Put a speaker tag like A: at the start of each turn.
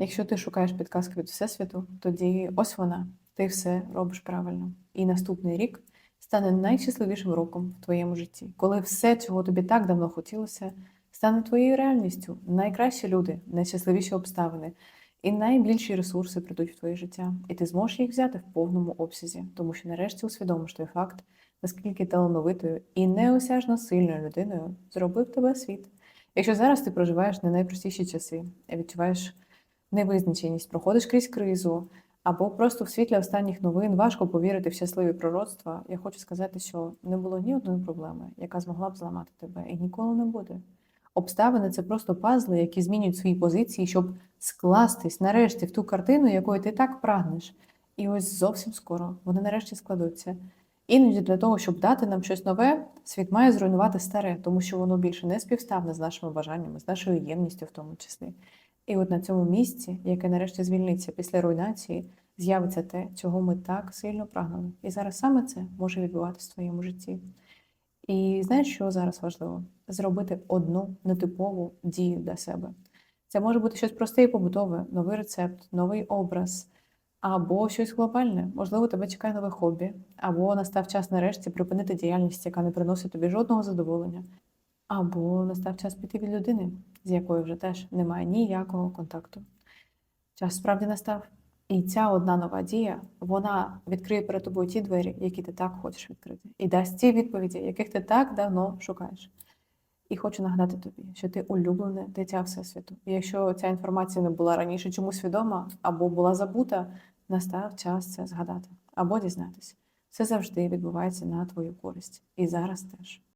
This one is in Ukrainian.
A: Якщо ти шукаєш підказки від Всесвіту, тоді ось вона, ти все робиш правильно. І наступний рік стане найщасливішим роком в твоєму житті, коли все, чого тобі так давно хотілося, стане твоєю реальністю. Найкращі люди, найщасливіші обставини і найбільші ресурси прийдуть в твоє життя, і ти зможеш їх взяти в повному обсязі, тому що нарешті усвідомиш той факт, наскільки талановитою і неосяжно сильною людиною зробив тебе світ. Якщо зараз ти проживаєш не найпростіші часи, а відчуваєш невизначеність, проходиш крізь кризу, або просто в світлі останніх новин важко повірити в щасливі пророцтва, я хочу сказати, що не було ні одної проблеми, яка змогла б зламати тебе, і ніколи не буде. Обставини це просто пазли, які змінюють свої позиції, щоб скластись нарешті в ту картину, якої ти так прагнеш. І ось зовсім скоро вони нарешті складуться. Іноді для того, щоб дати нам щось нове, світ має зруйнувати старе, тому що воно більше не співставне з нашими бажаннями, з нашою ємністю в тому числі. І от на цьому місці, яке нарешті звільниться після руйнації, з'явиться те, чого ми так сильно прагнули. І зараз саме це може відбуватися в твоєму житті. І знаєш, що зараз важливо? Зробити одну нетипову дію для себе. Це може бути щось просте і побутове, новий рецепт, новий образ, або щось глобальне. Можливо, тебе чекає нове хобі, або настав час нарешті припинити діяльність, яка не приносить тобі жодного задоволення, або настав час піти від людини, з якою вже теж немає ніякого контакту. Час справді настав. І ця одна нова дія, вона відкриє перед тобою ті двері, які ти так хочеш відкрити, і дасть ті відповіді, яких ти так давно шукаєш. І хочу нагадати тобі, що ти улюблене дитя Всесвіту. І якщо ця інформація не була раніше чомусь відома або була забута, настав час це згадати або дізнатися. Все завжди відбувається на твою користь. І зараз теж.